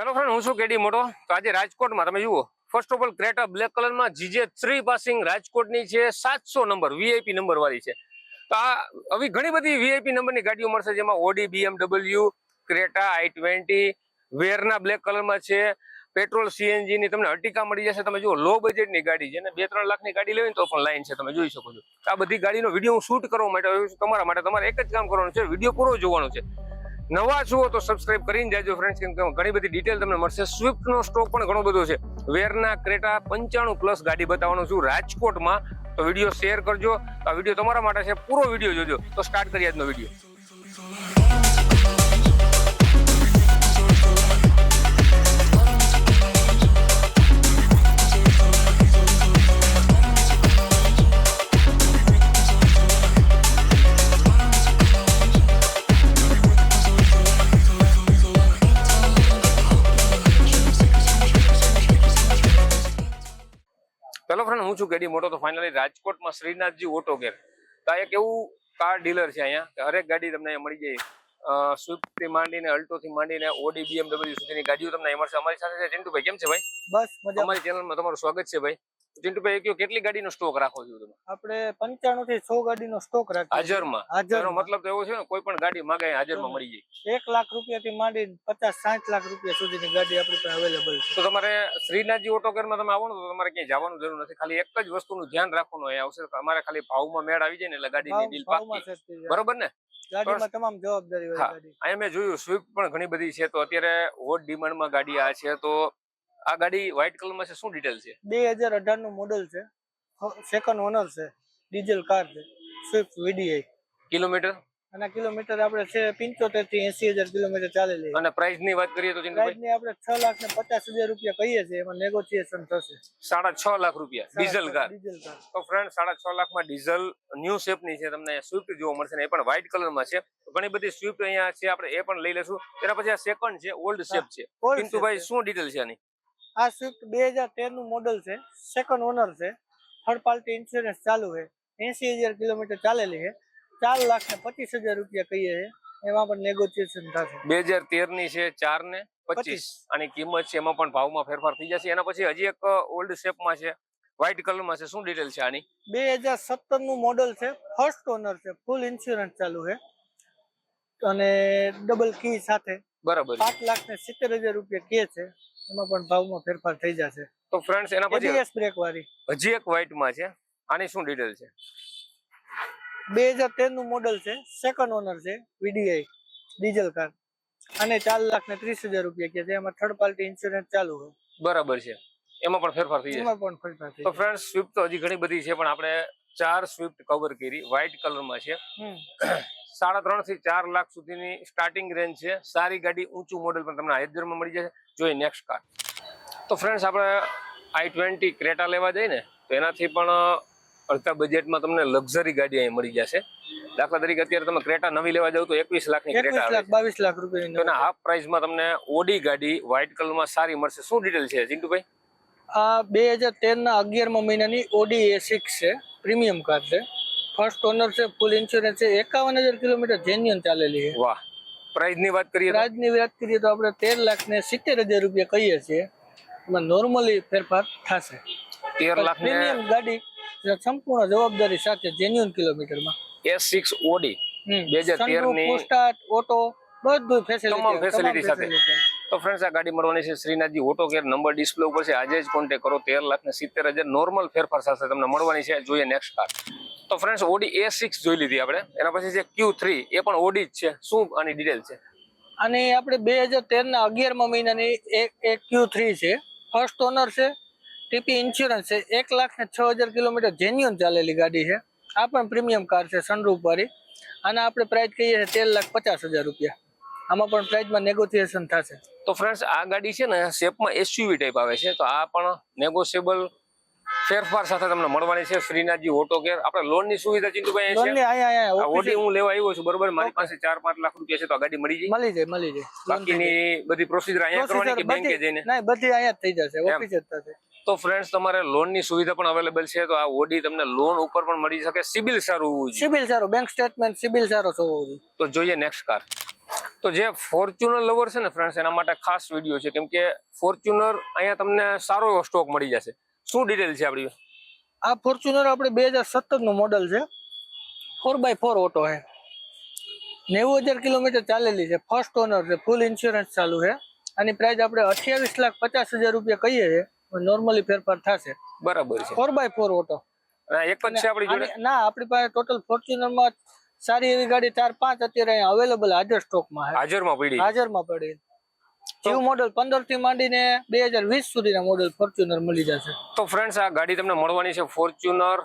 ચાલો ફ્રેન્ડ હું છું કેડી મોટો? તો આજે રાજકોટમાં તમે જુઓ. First of all Creta black કલરમાં જીજે થ્રી પાસિંગ રાજકોટની છે, સાતસો નંબર વીઆઈપી નંબર વાળી છે. તો આ આવી ઘણી બધી વીઆઈપી નંબરની ગાડીઓ મળશે, જેમાં Audi BMW Creta i twenty Verna black કલરમાં છે પેટ્રોલ સીએનજી ની તમને અર્ટિકા મળી જશે. તમે જુઓ લો બજેટની ગાડી છે ને, બે ત્રણ લાખની ગાડી લેવી તો પણ લાઈન છે, તમે જોઈ શકો છો. આ બધી ગાડીનો વીડિયો હું શૂટ કરવા માટે તમારા માટે તમારે એક જ કામ કરવાનું છે વીડિયો પૂરો જોવાનો છે. નવા છો તો સબસ્ક્રાઇબ કરીને જાજો ફ્રેન્ડ્સ કેમ ઘણી બધી ડિટેલ તમને મળશે. સ્વિફ્ટનો સ્ટોક પણ ઘણો બધો છે. વેરના ક્રેટા પંચાણું પ્લસ ગાડી બતાવવાનો છું રાજકોટમાં. તો વીડિયો શેર કરજો. આ વીડિયો તમારા માટે છે. પૂરો વીડિયો જોજો. તો સ્ટાર્ટ કરીએ આજનો વીડિયો હું છું કેડી મોટો તો ફાઇનલી રાજકોટમાં શ્રીનાથજી ઓટો કેર તો આ એક એવું કાર ડીલર છે અહીંયા કે હરેક ગાડી તમને અહીંયા મળી જાય. સ્વિફ્ટથી માંડીને અલ્ટોથી માંડીને ઓડી બીએમડબલ્યુ સુધીની ગાડીઓ તમને મળશે. અમારી સાથે છે ચિંટુભાઈ કેમ છે ભાઈ? બસ અમારી ચેનલમાં તમારું સ્વાગત છે ભાઈ. ચિંટુભાઈ કયો કેટલી ગાડીનો સ્ટોક રાખો છો તમે? આપણે પંચાણું થી સો ગાડીનો સ્ટોક રાખો હાજરમાં? હાજરનો મતલબ તો એવો છે ને કોઈ પણ ગાડી માગે હાજરમાં મળી જાય. એક લાખ રૂપિયા થી માંડી પચાસ સાઠ લાખ રૂપિયા સુધીની ગાડી આપણી પાસે અવેલેબલ છે. તો તમારે શ્રીનાથજી ઓટો કેરમાં તમે આવો ને તો તમારે ક્યાંય જવાનું જરૂર નથી. ખાલી એક જ વસ્તુનું ધ્યાન રાખવાનું અહીંયા આવશે. અમારે ખાલી ભાવમાં મેળ આવી જાય ને એટલે ગાડીની ડીલ પાકી બરોબર ને? ગાડીમાં તમામ જવાબદારી હોય ગાડી. અહીંયા મેં જોયું સ્વિફ્ટ પણ ઘણી બધી છે. તો અત્યારે હોટ ડિમાન્ડમાં ગાડી આ છે તો આ ગાડી વ્હાઇટ કલરમાં છે શું ડિટેલ છે? બે હજાર અઢારનું મોડલ છે સેકન્ડ ઓનર છે. ડીઝલ કાર છે. સ્વિફ્ટ વીડીઆઈ કિલોમીટર અને કિલોમીટર આપણે છે પંચોતેરથી એસી હજાર કિલોમીટર ચાલેલી. અને પ્રાઇસની વાત કરીએ તો પ્રાઇસની આપણે છ લાખ ને પચાસ હજાર રૂપિયા કહીએ છીએ એમાં નેગોશિયેશન થશે. સાડા છ લાખ રૂપિયા ડીઝલ કાર ડીઝલ કાર તો ફ્રેન્ડ સાડા છ લાખમાં ડીઝલ ન્યુ શેપની છે તમને સ્વિફ્ટ જોવા મળશે ને એ પણ વ્હાઇટ કલરમાં છે. ઘણી બધી સ્વિફ્ટ અહીંયા છે આપણે એ પણ લઈ લેશું તેના પછી આ સેકન્ડ છે ઓલ્ડ શેપ છે. ચિંટુભાઈ શું ડિટેલ છે આની? આ સ્વિફ્ટ બે હજારનું મોડલ છે સેકન્ડ ઓનર છે. થર્ડ પાર્ટી ઇન્સ્યોરન્સ ચાલુ છે. એસી હજાર કિલોમીટર ચાલેલી છે. ચાર લાખ ને પચીસ હજાર રૂપિયા કહીએ છે. એમાં પણ નેગોશિયેશન થશે. બે હજાર તેરની છે ચાર ને પચીસ. આની કિંમત છે એમાં પણ ભાવમાં ફેરફાર થઈ જશે. એના પછી હજી એક ઓલ્ડ શેપમાં છે. વ્હાઇટ કલરમાં છે. શું ડિટેલ છે આની? બે હજાર સત્તરનું મોડલ છે. ફર્સ્ટ ઓનર છે. ફૂલ ઇન્સ્યોરન્સ ચાલુ છે. અને ડબલ કી સાથે બરાબર આઠ લાખ ને સિત્તેર હજાર રૂપિયા કે છે. એમાં પણ ભાવમાં ફેરફાર થઈ જશે. તો ફ્રેન્ડ્સ એના પછી એબીએસ બ્રેક વાળી હજી એક વ્હાઇટમાં છે. આની શું ડિટેલ છે? બે હજાર તેરનું મોડેલ છે. સેકન્ડ ઓનર છે વીડીઆઈ ડીઝલ કાર અને ચાર લાખ ને ત્રીસ હજાર રૂપિયા કે છે. એમાં થર્ડ પાર્ટી ઇન્સ્યોરન્સ ચાલુ હોય. બરાબર છે. એમાં પણ ફેરફાર થઈ જશે. એમાં પણ ફેરફાર થઈ તો ફ્રેન્ડ સ્વિફ્ટ તો હજી ઘણી બધી છે પણ આપણે ચાર સ્વિફ્ટ કવર કરી. વ્હાઇટ કલરમાં છે. સાડા ત્રણથી ચાર લાખ સુધીની સ્ટાર્ટિંગ રેન્જ છે. સારી ગાડી ઊંચું મોડેલ પણ તમને હાઈદરમાં મળી જશે. જોઈએ નેક્સ્ટ કાર તો ફ્રેન્ડ્સ આપણે આઈ ટ્વેન્ટી ક્રેટા લેવા જઈએ ને તો એનાથી પણ અડધા બજેટમાં તમને લક્ઝરી ગાડી અહીં મળી જશે. દાખલા તરીકે અત્યારે તમે ક્રેટા નવી લેવા જાવ તો એકવીસ લાખની ક્રેટા બાવીસ લાખ રૂપિયા. એના હાફ પ્રાઇસમાં તમને ઓડી ગાડી વ્હાઇટ કલરમાં સારી મળશે. શું ડિટેલ છે ચિંટુભાઈ? આ બે હજાર તેરના અગિયારમા મહિનાની ઓડી એ સિક્સ છે પ્રીમિયમ કાર છે. ફર્સ્ટ ઓનર છે ફૂલ ઇન્સ્યોરન્સ છે. એકાવન હજાર કિલોમીટર જેન્યુઅન ચાલેલી છે. વાહ. પ્રાઇસની વાત કરીએ રાજની વાત કરીએ તો આપણે તેર લાખ ને સિત્તેર હજાર રૂપિયા કહીએ છીએ. એમાં નોર્મલી ફેરફાર થશે. તેર લાખ પ્રીમિયમ ગાડી સંપૂર્ણ જવાબદારી સાથે જેન્યુઅન કિલોમીટરમાં. એસ સિક્સ ઓડી બે હજાર તેરની ઓટો બધું ફેસિલિટી facility સાથે. તો ફ્રેન્ડ્સ આ ગાડી મળવાની છે Shrinathji auto care number display ઉપર છે. આજે જ કોન્ટેક્ટ કરો તેર લાખ ને સિત્તેર હજાર નોર્મલ ફેરફાર સાથે તમને મળવાની છે. જોઈએ નેક્સ્ટ કાર તો ફ્રેન્ડ્સ ઓડી એ સિક્સ જોઈ લીધી આપણે. એના પછી છે ક્યુ થ્રી એ પણ ઓડી જ છે. શું આની ડિટેલ છે? અને આપણે બે હજાર તેરના અગિયારમાં મહિનાની એક એક ક્યુ થ્રી છે. ફર્સ્ટ ઓનર છે ટીપી ઇન્સ્યોરન્સ છે. એક લાખ ને છ હજાર કિલોમીટર જેન્યુઅન ચાલેલી ગાડી છે. આ પણ પ્રીમિયમ કાર છે સનરૂફ વાળી. અને આપણે પ્રાઇસ કહીએ છીએ તેર લાખ પચાસ હજાર રૂપિયા. આમાં પણ પ્રાઇસમાં નેગોશિએશન થશે. તો ફ્રેન્ડ્સ આ ગાડી છે ને શેપમાં એસયુવી ટાઈપ આવે છે. તો આ પણ નેગોશિયેબલ ફેરફાર સાથે તમને મળવાની છે. શ્રીનાથજી ઓટો કેર આપણે લોનની સુવિધા ચિંતુભાઈ છે? ઓડી હું લેવા આવ્યો છું બરોબર? મારી પાસે ચાર પાંચ લાખ રૂપિયા છે તો ગાડી મળી જાય? મળી જાય મળી જાય. બાકીની બધી પ્રોસીજર અહીંયા કરવાની કે બેંકે જઈને? નહીં બધી અહીંયા જ થઈ જશે. ઓફિસ જ થશે. તો ફ્રેન્ડ્સ તમારે લોનની સુવિધા પણ અવેલેબલ છે તો આ ઓડી તમને લોન ઉપર પણ મળી શકે. સિબિલ સારું હોવું જોઈએ. સિબિલ સારો. બેંક સ્ટેટમેન્ટ સિબિલ સારો જોઈએ. તો જોઈએ નેક્સ્ટ કાર તો જે ફોર્ચ્યુનર લવર છે ને ફ્રેન્ડ્સ એના માટે ખાસ વીડિયો છે. કેમ કે ફોર્ચ્યુનર અહીંયા તમને સારો એવો સ્ટોક મળી જશે. શું ડિટેલ છે આપણી આ ફોર્ચ્યુનર આપણે બે હજાર સત્તરનું મોડલ છે. ફોર બાય ફોર ઓટો છે. નેવું હજાર કિલોમીટર ચાલેલી છે. ફર્સ્ટ ઓનર છે. ફૂલ ઇન્સ્યોરન્સ ચાલુ છે. આની પ્રાઇસ આપણે અઠ્યાવીસ લાખ પચાસ હજાર રૂપિયા કહીએ છીએ. નોર્મલી ફેરફાર થશે. બરાબર છે. ફોર બાય ફોર ઓટો એક જ છે આપણી જોડે? ના આપણી પાસે ટોટલ ફોર્ચ્યુનરમાં સારી એવી ગાડી ચાર પાંચ અત્યારે અવેલેબલ હાજર સ્ટોકમાં હાજરમાં પડી. હાજરમાં પડી. જીવ મોડલ પંદર માંડીને બે હજાર વીસ સુધીના મોડલ ફોર્ચ્યુનર મળી જશે. તો ફ્રેન્ડ્સ આ ગાડી તમને મળવાની છે Fortuner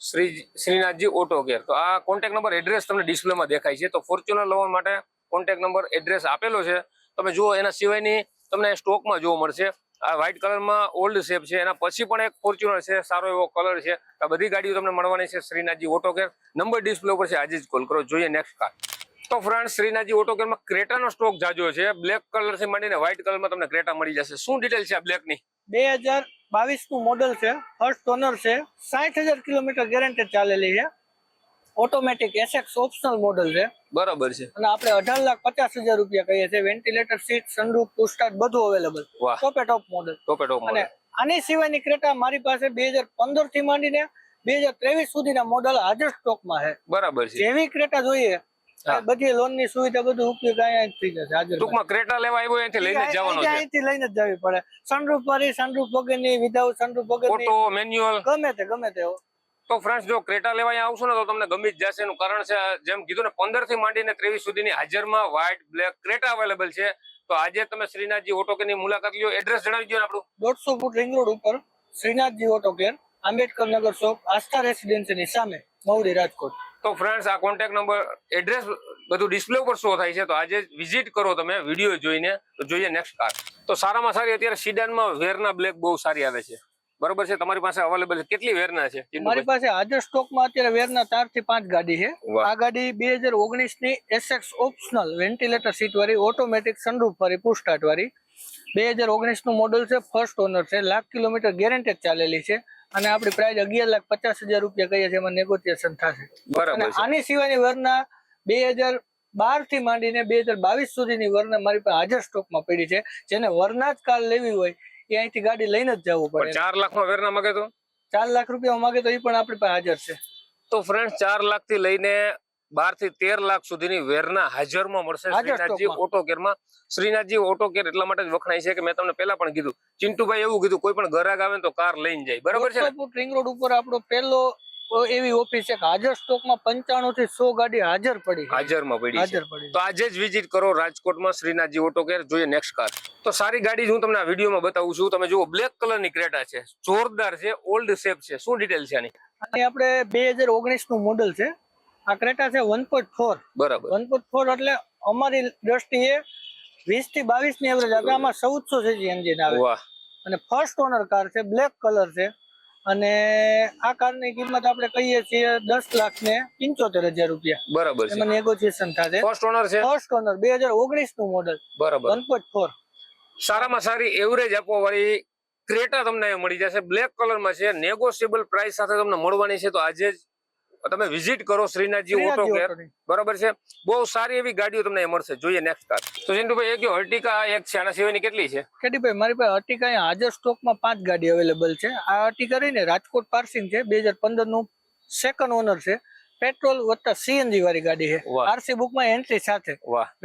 Shri Shrinathji auto care તો આ કોન્ટેક નંબર એડ્રેસ તમને ડિસ્પ્લેમાં દેખાય છે. તો ફોર્ચ્યુનર લેવા માટે કોન્ટેક્ટ નંબર એડ્રેસ આપેલો છે. તમે જુઓ, એના સિવાયની તમને સ્ટોકમાં જોવા મળશે. આ વ્હાઇટ કલરમાં ઓલ્ડ શેપ છે. એના પછી પણ એક ફોર્ચ્યુનર છે. સારો એવો કલર છે. આ બધી ગાડીઓ તમને મળવાની છે Shrinathji auto care number display ઉપર છે. આજે જ કોલ કરો. જોઈએ નેક્સ્ટ કાર તો ફ્રેન્ડ શ્રીનાથજી ઓટો કેરમાં ક્રેટાનો સ્ટોક જાજો છે. બ્લેક કલરથી માંડીને વ્હાઇટ કલરમાં તમને ક્રેટા મળી જશે. શું ડિટેલ છે આ બ્લેકની બે હજાર બાવીસનું મોડલ છે ફર્સ્ટ ઓનર છે સાઠ હજાર કિલોમીટર ગેરંટેડ ચાલેલી છે. ઓટોમેટિક એસેક્સ ઓપ્શનલ મોડલ છે. બરાબર છે. અને આપણે અઢાર લાખ પચાસ હજાર રૂપિયા કહીએ છીએ. વેન્ટિલેટર સીટ સનરૂફ પુસ્ટાર્ટ બધું અવેલેબલ ટોપે ટોપ મોડલ ટોપે ટોપ અને આની સિવાયની ક્રેટા મારી પાસે બે હજાર પંદરથી માંડીને બે હજાર ત્રેવીસ સુધીના મોડલ હાજર સ્ટોકમાં છે. બરાબર છે. જેવી ક્રેટા જોઈએ. બધી લોનની સુવિધા બધું ઉપયોગ અહીંયા થઈ જશે હાજર ટૂંકમાં ક્રેટા લેવા આવ્યો અહીંથી લઈને જ જવાનો છે. અહીંથી લઈને જ જવી પડે. સનરૂફ વાળી સનરૂફ વગરની વિધાઉટ સનરૂફ વગરની. ઓટો મેન્યુઅલ ગમે તે ગમે તે તો ફ્રેન્ડ્સ જો ક્રેટા લેવા અહીંયા આવશો ને તો તમને ગમી જ જશે. એનું કારણ છે જેમ કીધું ને પંદરથી માંડીને ત્રેવીસ સુધીની હાજરમાં વ્હાઇટ બ્લેક ક્રેટા અવેલેબલ છે. તો આજે તમે શ્રીનાથજી ઓટો કેરની મુલાકાત લ્યો. એડ્રેસ જણાવી દો ને આપણું. દોઢસો ફૂટ રિંગ રોડ ઉપર Shrinathji auto care Ambedkar Nagar shop આસ્થા રેસિડેન્સીની સામે મવડી રાજકોટ. તો ફ્રેન્ડ્સ આ કોન્ટેક્ટ નંબર એડ્રેસ બધું ડિસ્પ્લે ઉપર શો થાય છે. તો આજે વિઝિટ કરો તમે વીડિયો જોઈને તો જોઈએ નેક્સ્ટ કાર તો સારામાં સારી અત્યારે સીડાનમાં વેરના બ્લેક બહુ સારી આવે છે. બરોબર છે? તમારી પાસે અવેલેબલ છે કેટલી વેરના છે? મારી પાસે હાજર સ્ટોકમાં અત્યારે વેરના ચારથી પાંચ ગાડી છે. આ ગાડી બે હજાર ઓગણીસની એસએક્સ ઓપ્શનલ વેન્ટિલેટર સીટ વાળી ઓટોમેટિક સનરૂફ વાળી પુસ્ટાર્ટ વાળી. બે હજાર ઓગણીસનું મોડલ છે ફર્સ્ટ ઓનર છે. લાખ કિલોમીટર ગેરંટેડ ચાલેલી છે. અને આપણી પ્રાઇસ અગિયાર લાખ પચાસ હજાર રૂપિયા કહીએ છીએ એમાં નેગોશિયેશન થશે. બરાબર આની સિવાયની વરના બે હજાર બારથી માંડીને બે હજાર બાવીસ સુધીની વરના મારી પાસે હાજર સ્ટોકમાં પડી છે. જેને વરના જ કાર લેવી હોય એ અહીંથી ગાડી લઈને જ જવું પડે. ચાર લાખમાં વેરના માગે તો? ચાર લાખ રૂપિયા માગે તો એ પણ આપણી પાસે હાજર છે. તો ફ્રેન્ડ ચાર લાખથી લઈને બારથી તેર લાખ સુધીની વેરના હાજરમાં મળશે શ્રીનાથજી ઓટો કેરમાં શ્રીનાથજી ઓટો કેર એટલા માટે જ વખણાય છે કે મેં તમને પેલા પણ કીધું. ચિંટુભાઈ એવું કીધું કોઈ પણ ગ્રાહક આવે તો કાર લઈને જાય. બરાબર છે ને? રિંગ રોડ ઉપર આપણો પેલો એવી ઓફિસ છે કે હાજર સ્ટોકમાં પંચાણું થી સો ગાડી હાજર પડી હાજરમાં પડી હાજર પડી તો આજે જ વિઝિટ કરો રાજકોટમાં શ્રીનાથજી ઓટો કેર જોઈએ નેક્સ્ટ કાર તો સારી ગાડી હું તમને આ વિડીયોમાં બતાવું છું. તમે જુઓ બ્લેક કલરની ક્રેટા છે જોરદાર છે ઓલ્ડ શેપ છે. શું ડિટેલ છે આની? આપણે બે હજાર ઓગણીસનું મોડલ છે. આ ક્રેટા છે વન પોઈન્ટ ફોર બરાબર. વન પોઈન્ટ ફોર એટલે અમારી દ્રષ્ટિએ વીસથી બાવીસની એવરેજ આપે આમાં ચૌદસો સીસી એન્જિન આવે. વાહ. અને ફર્સ્ટ ઓનર કાર છે બ્લેક કલર છે. અને આ કારની કિંમત આપણે કહીએ છીએ દસ લાખ ને પંચોતેર હજાર રૂપિયા. બરાબર છે. એમાં નેગોશિએશન થશે. ફર્સ્ટ ઓનર છે? ફર્સ્ટ ઓનર બે હજાર ઓગણીસનું મોડલ બરાબર. વન પોઈન્ટ ફોર સારામાં સારી એવરેજ આપવા વાળી ક્રેટા તમને મળી જશે. બ્લેક કલરમાં છે નેગોશિયેબલ પ્રાઇસ સાથે તમને મળવાની છે. તો આજે જ તમે વિઝિટ કરો શ્રીનાથજી ઓટો કેર બરોબર છે? બહુ સારી એવી ગાડીઓ તમને મળશે. જોઈએ નેક્સ્ટ કાર તો ચિંટુભાઈ એક હર્ટિકા એક છે? આના સિવાયની કેટલી છે? કેટીભાઈ મારી પાસે અર્ટિકા હાજર સ્ટોકમાં પાંચ ગાડી અવેલેબલ છે. આ અર્ટિકા રહીને રાજકોટ પાર્સિંગ છે. બે હજાર પંદરનું સેકન્ડ ઓનર છે. પેટ્રોલ વત્તા સીએનજી વાળી ગાડી છે. આરસી બુકમાં એન્ટ્રી સાથે.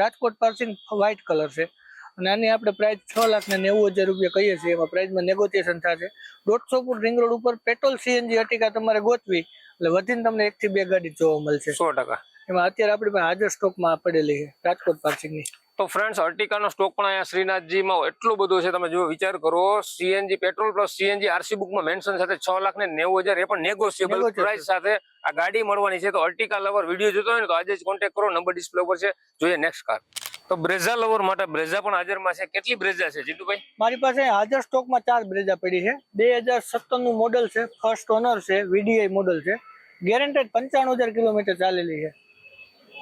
રાજકોટ પાર્સિંગ વ્હાઇટ કલર છે. અને આની આપણે પ્રાઇસ છ લાખ ને નેવું હજાર રૂપિયા કહીએ છીએ. એમાં પ્રાઇસમાં નેગોશિએશન થશે. દોઢસો ફૂટ રિંગ રોડ ઉપર પેટ્રોલ સીએનજી અટિકા તમારે ગોતવી. એટલે વધીને તમને એક થી બે ગાડી જોવા મળશે. સો ટકા. એમાં અત્યારે આપણી પાસે હાજર સ્ટોકમાં પડેલી છે રાજકોટ પાર્સિંગની તો ફ્રેન્ડ્સ અર્ટિકાનો સ્ટોક પણ અહીંયા શ્રીનાથજીમાં એટલો બધો છે તમે જો વિચાર કરો CNG petrol plus CNG RC બુકમાં મેન્શન સાથે છ લાખ ને નેવું હજાર એ પણ નેગોશિયેબલ પ્રાઇસ સાથે આ ગાડી મળવાની છે. તો અર્ટિકા લવર વીડિયો જોતો હોય ને તો આજે જ કોન્ટેક્ટ કરો નંબર ડિસ્પ્લે ઉપર છે. જોઈએ નેક્સ્ટ કાર તો બ્રેઝા લવર માટે બ્રેઝા પણ હાજરમાં છે. કેટલી બ્રેઝા છે જીતુભાઈ? મારી પાસે હાજર સ્ટોકમાં ચાર બ્રેઝા પડી છે. બે હજારનું મોડલ છે ફર્સ્ટ ઓનર છે વીડીઆઈ મોડલ છે. ગેરંટેડ પંચાણું હજાર કિલોમીટર ચાલેલી છે.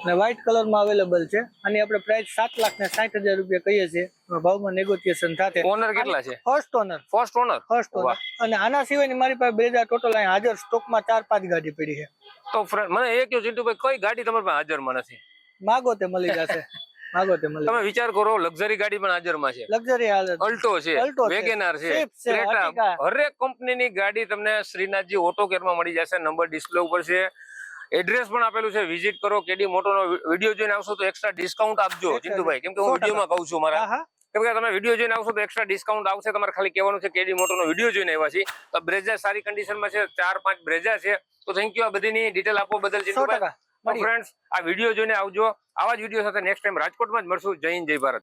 અને વ્હાઇટ કલરમાં અવેલેબલ છે. અને આપણે પ્રાઇસ સાત લાખ ને સાઠ હજાર રૂપિયા કહીએ છીએ. ભાવમાં નેગોશિયેશન સાથે. ઓનર કેટલા છે? First owner first owner first owner અને આના સિવાયની મારી પાસે બ્રેઝા ટોટલ અહીં હાજર સ્ટોકમાં ચાર પાંચ ગાડી પડી છે. તો મને એ કહ્યું જીતુભાઈ કઈ ગાડી તમારી પાસે હાજરમાં નથી? માગો તે મળી જશે. માગો તે મળી. તમે વિચાર કરો લક્ઝરી ગાડી પણ હાજરમાં છે. લક્ઝરી અલ્ટો છે વેગેનાર છે. ક્રેટા. હરેક કંપનીની ગાડી તમને શ્રીનાથજી ઓટો કેરમાં મળી જશે નંબર ડિસ્પ્લે ઉપર છે. એડ્રેસ પણ આપેલું છે વિઝિટ કરો કેડી મોટોનો વીડિયો જોઈને આવશો તો એક્સ્ટ્રા ડિસ્કાઉન્ટ આપજો ચિંતુભાઈ કેમ કે હું. વિડીયોમાં કહું છું મારા. કેમ કે તમે વીડિયો જોઈને આવશો તો એક્સ્ટ્રા ડિસ્કાઉન્ટ આવશે. તમારે ખાલી કહેવાનું છે કેડી મોટોનો વીડિયો જોઈને આવ્યા છે તો બ્રેઝા સારી કન્ડિશનમાં છે ચાર પાંચ બ્રેઝા છે. તો થેન્ક યુ આ બધીની ડિટેલ આપવા બદલ ચિંતુભાઈ. ફ્રેન્ડ્સ આ વીડિયો જોઈને આવજો. આવા જ વીડિયો સાથે નેક્સ્ટ ટાઈમ રાજકોટમાં જ મળશું. જય હિન્દ જય ભારત.